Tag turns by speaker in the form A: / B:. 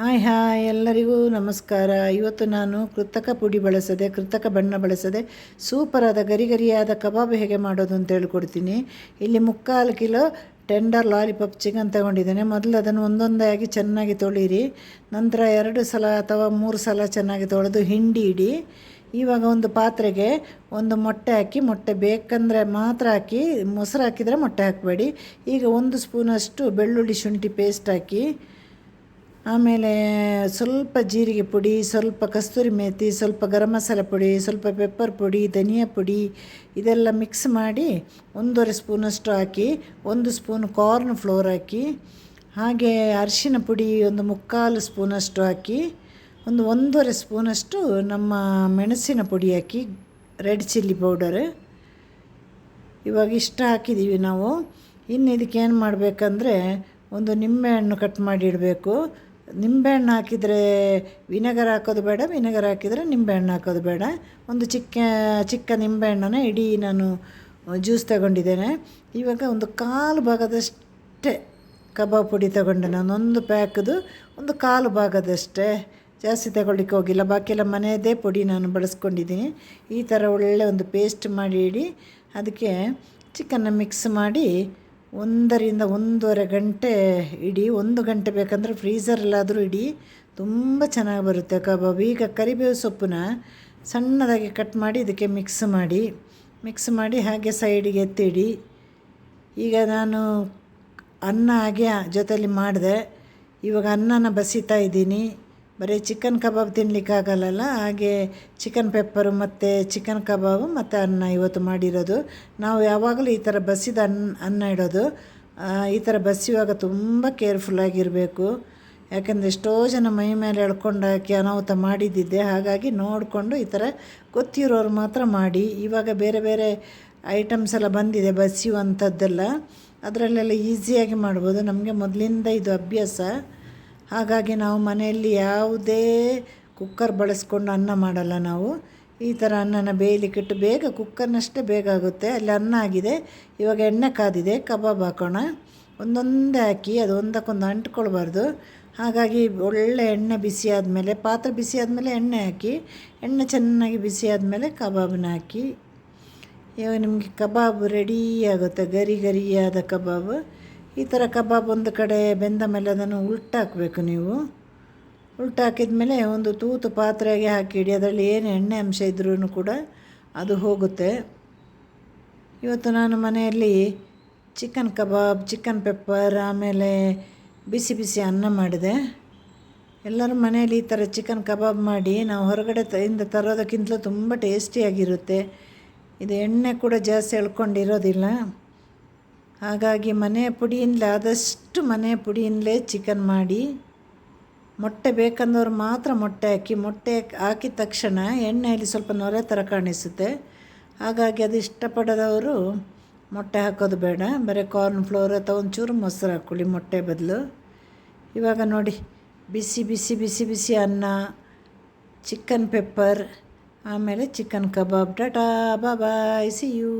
A: Hi hi ಎಲ್ಲರಿಗೂ ನಮಸ್ಕಾರ. ಇವತ್ತು ನಾನು ಕೃತಕ ಪುಡಿ ಬಳಸದೆ, ಕೃತಕ ಬಣ್ಣ ಬಳಸದೆ, ಸೂಪರಾದ ಗರಿ ಗರಿಯಾದ ಕಬಾಬ್ ಹೇಗೆ ಮಾಡೋದು ಅಂತ ಹೇಳ್ಕೊಡ್ತೀನಿ. ಇಲ್ಲಿ ಮುಕ್ಕಾಲು ಕಿಲೋ ಟೆಂಡರ್ ಲಾಲಿಪಾಪ್ ಚಿಕನ್ ತಗೊಂಡಿದ್ದೇನೆ. ಮೊದಲು ಅದನ್ನು ಒಂದೊಂದಾಗಿ ಚೆನ್ನಾಗಿ ತೊಳೀರಿ. ನಂತರ ಎರಡು ಸಲ ಅಥವಾ ಮೂರು ಸಲ ಚೆನ್ನಾಗಿ ತೊಳೆದು ಹಿಂಡಿ ಇಡಿ. ಇವಾಗ ಒಂದು ಪಾತ್ರೆಗೆ ಒಂದು ಮೊಟ್ಟೆ ಹಾಕಿ, ಮೊಟ್ಟೆ ಬೇಕಂದರೆ ಮಾತ್ರ ಹಾಕಿ, ಮೊಸರು ಹಾಕಿದರೆ ಮೊಟ್ಟೆ ಹಾಕಬೇಡಿ. ಈಗ ಒಂದು ಸ್ಪೂನಷ್ಟು ಬೆಳ್ಳುಳ್ಳಿ ಶುಂಠಿ ಪೇಸ್ಟ್ ಹಾಕಿ ಆಮೇಲೆ ಸ್ವಲ್ಪ ಜೀರಿಗೆ ಪುಡಿ, ಸ್ವಲ್ಪ ಕಸ್ತೂರಿ ಮೇಥಿ ಸ್ವಲ್ಪ ಗರಂ ಮಸಾಲೆ ಪುಡಿ, ಸ್ವಲ್ಪ ಪೆಪ್ಪರ್ ಪುಡಿ, ಧನಿಯಾ ಪುಡಿ ಇದೆಲ್ಲ ಮಿಕ್ಸ್ ಮಾಡಿ ಒಂದೂವರೆ ಸ್ಪೂನಷ್ಟು ಹಾಕಿ, ಒಂದು ಸ್ಪೂನ್ ಕಾರ್ನ್ ಫ್ಲೋರ್ ಹಾಕಿ, ಹಾಗೆ ಅರಿಶಿನ ಪುಡಿ ಒಂದು ಮುಕ್ಕಾಲು ಸ್ಪೂನಷ್ಟು ಹಾಕಿ, ಒಂದು ಒಂದೂವರೆ ಸ್ಪೂನಷ್ಟು ನಮ್ಮ ಮೆಣಸಿನ ಪುಡಿ ಹಾಕಿ ರೆಡ್ ಚಿಲ್ಲಿ ಪೌಡರ್ ಇವಾಗ ಇಷ್ಟ ಹಾಕಿದ್ದೀವಿ ನಾವು. ಇನ್ನು ಇದಕ್ಕೆ ಏನು ಮಾಡಬೇಕಂದ್ರೆ ಒಂದು ನಿಂಬೆಹಣ್ಣು ಕಟ್ ಮಾಡಿ ಇಡಬೇಕು. ನಿಂಬೆಹಣ್ಣು ಹಾಕಿದರೆ ವಿನೆಗರ್ ಹಾಕೋದು ಬೇಡ, ವಿನೆಗರ್ ಹಾಕಿದರೆ ನಿಂಬೆಹಣ್ಣು ಹಾಕೋದು ಬೇಡ. ಒಂದು ಚಿಕ್ಕ ಚಿಕ್ಕ ನಿಂಬೆಹಣ್ಣನ್ನು ಇಡೀ ನಾನು ಜ್ಯೂಸ್ ತಗೊಂಡಿದ್ದೇನೆ. ಇವಾಗ ಒಂದು ಕಾಲು ಭಾಗದಷ್ಟೇ ಕಬಾಬ್ ಪುಡಿ ತಗೊಂಡೆ ನಾನು. ಒಂದು ಪ್ಯಾಕ್ದು ಒಂದು ಕಾಲು ಭಾಗದಷ್ಟೇ. ಜಾಸ್ತಿ ತಗೊಳ್ಳಿಕ್ಕೆ ಹೋಗಿಲ್ಲ. ಬಾಕಿ ಎಲ್ಲ ಮನೆಯದೇ ಪುಡಿ ನಾನು ಬಳಸ್ಕೊಂಡಿದ್ದೀನಿ. ಈ ಥರ ಒಳ್ಳೆ ಒಂದು ಪೇಸ್ಟ್ ಮಾಡಿ ಇಡಿ. ಅದಕ್ಕೆ ಚಿಕನ್ನ ಮಿಕ್ಸ್ ಮಾಡಿ ಒಂದರಿಂದ ಒಂದೂವರೆ ಗಂಟೆ ಇಡಿ, ಒಂದು ಗಂಟೆ ಬೇಕಂದರೆ ಫ್ರೀಝರಲ್ಲಾದರೂ ಇಡಿ, ತುಂಬ ಚೆನ್ನಾಗಿ ಬರುತ್ತೆ ಕಬಾಬ್ ಈಗ ಕರಿಬೇವು ಸೊಪ್ಪನ್ನ ಸಣ್ಣದಾಗಿ ಕಟ್ ಮಾಡಿ ಇದಕ್ಕೆ ಮಿಕ್ಸ್ ಮಾಡಿ ಮಿಕ್ಸ್ ಮಾಡಿ ಹಾಗೆ ಸೈಡಿಗೆ ಎತ್ತಿಡಿ. ಈಗ ನಾನು ಅನ್ನ ಹಾಗೆ ಜೊತೆಯಲ್ಲಿ ಮಾಡಿದೆ. ಇವಾಗ ಅನ್ನನ ಬಸಿತಾ ಇದ್ದೀನಿ. ಬರೀ ಚಿಕನ್ ಕಬಾಬ್ ತಿನ್ನಲಿಕ್ಕಾಗಲ್ಲಲ್ಲ ಹಾಗೆ ಚಿಕನ್ ಪೆಪ್ಪರು ಮತ್ತು ಚಿಕನ್ ಕಬಾಬು ಮತ್ತು ಅನ್ನ ಇವತ್ತು ಮಾಡಿರೋದು. ನಾವು ಯಾವಾಗಲೂ ಈ ಥರ ಬಸಿದ ಅನ್ನ ಅನ್ನ ಇಡೋದು. ಈ ಥರ ಬಸಿಯುವಾಗ ತುಂಬ ಕೇರ್ಫುಲ್ಲಾಗಿರಬೇಕು ಯಾಕಂದರೆ ಎಷ್ಟೋ ಜನ ಮೈ ಮೇಲೆ ಎಳ್ಕೊಂಡು ಹಾಕಿ ಅನಾಹುತ ಮಾಡಿದ್ದಿದ್ದೆ. ಹಾಗಾಗಿ ನೋಡಿಕೊಂಡು ಈ ಥರ ಗೊತ್ತಿರೋರು ಮಾತ್ರ ಮಾಡಿ. ಇವಾಗ ಬೇರೆ ಬೇರೆ ಐಟಮ್ಸ್ ಎಲ್ಲ ಬಂದಿದೆ ಬಸಿಯುವಂಥದ್ದೆಲ್ಲ. ಅದರಲ್ಲೆಲ್ಲ ಈಸಿಯಾಗಿ ಮಾಡ್ಬೋದು. ನಮಗೆ ಮೊದಲಿಂದ ಇದು ಅಭ್ಯಾಸ. ಹಾಗಾಗಿ ನಾವು ಮನೆಯಲ್ಲಿ ಯಾವುದೇ ಕುಕ್ಕರ್ ಬಳಸ್ಕೊಂಡು ಅನ್ನ ಮಾಡಲ್ಲ ನಾವು. ಈ ಥರ ಅನ್ನನ ಬೇಯಲಿಕ್ಕಿಟ್ಟು ಬೇಗ ಕುಕ್ಕರ್ನಷ್ಟೇ ಬೇಗ ಆಗುತ್ತೆ. ಅಲ್ಲಿ ಅನ್ನ ಆಗಿದೆ. ಇವಾಗ ಎಣ್ಣೆ ಕಾದಿದೆ. ಕಬಾಬ್ ಹಾಕೋಣ. ಒಂದೊಂದೇ ಹಾಕಿ ಅದು ಒಂದಕ್ಕೊಂದು ಅಂಟ್ಕೊಳ್ಬಾರ್ದು. ಹಾಗಾಗಿ ಒಳ್ಳೆ ಎಣ್ಣೆ ಬಿಸಿ ಆದಮೇಲೆ, ಪಾತ್ರೆ ಬಿಸಿ ಆದಮೇಲೆ ಎಣ್ಣೆ ಹಾಕಿ, ಎಣ್ಣೆ ಚೆನ್ನಾಗಿ ಬಿಸಿ ಆದಮೇಲೆ ಕಬಾಬನ್ನ ಹಾಕಿ. ಇವಾಗ ನಿಮಗೆ ಕಬಾಬ್ ರೆಡಿ ಆಗುತ್ತೆ. ಗರಿ ಗರಿಯಾದ ಕಬಾಬ್. ಈ ಥರ ಕಬಾಬ್ ಒಂದು ಕಡೆ ಬೆಂದ ಮೇಲೆ ಅದನ್ನು ಉಲ್ಟಾಕಬೇಕು ನೀವು. ಉಲ್ಟಾಕಿದ ಮೇಲೆ ಒಂದು ತೂತು ಪಾತ್ರೆಗೆ ಹಾಕಿಡಿ, ಅದರಲ್ಲಿ ಏನು ಎಣ್ಣೆ ಅಂಶ ಇದ್ರೂ ಕೂಡ ಅದು ಹೋಗುತ್ತೆ. ಇವತ್ತು ನಾನು ಮನೆಯಲ್ಲಿ ಚಿಕನ್ ಕಬಾಬ್, ಚಿಕನ್ ಪೆಪ್ಪರ್, ಆಮೇಲೆ ಬಿಸಿ ಬಿಸಿ ಅನ್ನ ಮಾಡಿದೆ. ಎಲ್ಲರೂ ಮನೆಯಲ್ಲಿ ಈ ಥರ ಚಿಕನ್ ಕಬಾಬ್ ಮಾಡಿ ನಾವು ಹೊರಗಡೆ ಇಂದ ತರೋದಕ್ಕಿಂತಲೂ ತುಂಬ ಟೇಸ್ಟಿಯಾಗಿರುತ್ತೆ. ಇದು ಎಣ್ಣೆ ಕೂಡ ಜಾಸ್ತಿ ಎಳ್ಕೊಂಡಿರೋದಿಲ್ಲ. ಹಾಗಾಗಿ ಮನೆ ಪುಡಿಯಿಂದಲೇ ಆದಷ್ಟು ಮನೆ ಪುಡಿಯಿಂದಲೇ ಚಿಕನ್ ಮಾಡಿ, ಮೊಟ್ಟೆ ಬೇಕಂದವ್ರು ಮಾತ್ರ ಮೊಟ್ಟೆ ಹಾಕಿ, ಮೊಟ್ಟೆ ಹಾಕಿದ ತಕ್ಷಣ ಎಣ್ಣೆಯಲ್ಲಿ ಸ್ವಲ್ಪ ನೊರೆ ಥರ ಕಾಣಿಸುತ್ತೆ. ಹಾಗಾಗಿ ಅದು ಇಷ್ಟಪಡದವರು ಮೊಟ್ಟೆ ಹಾಕೋದು ಬೇಡ. ಬರೀ ಕಾರ್ನ್ ಫ್ಲೋರ್ ಅಥವಾ ಒಂಚೂರು ಮೊಸರು ಹಾಕ್ಕೊಳ್ಳಿ ಮೊಟ್ಟೆ ಬದಲು. ಇವಾಗ ನೋಡಿ, ಬಿಸಿ ಬಿಸಿ ಬಿಸಿ ಬಿಸಿ ಅನ್ನ ಚಿಕನ್ ಪೆಪ್ಪರ್ ಆಮೇಲೆ chicken kebab tata, bye see you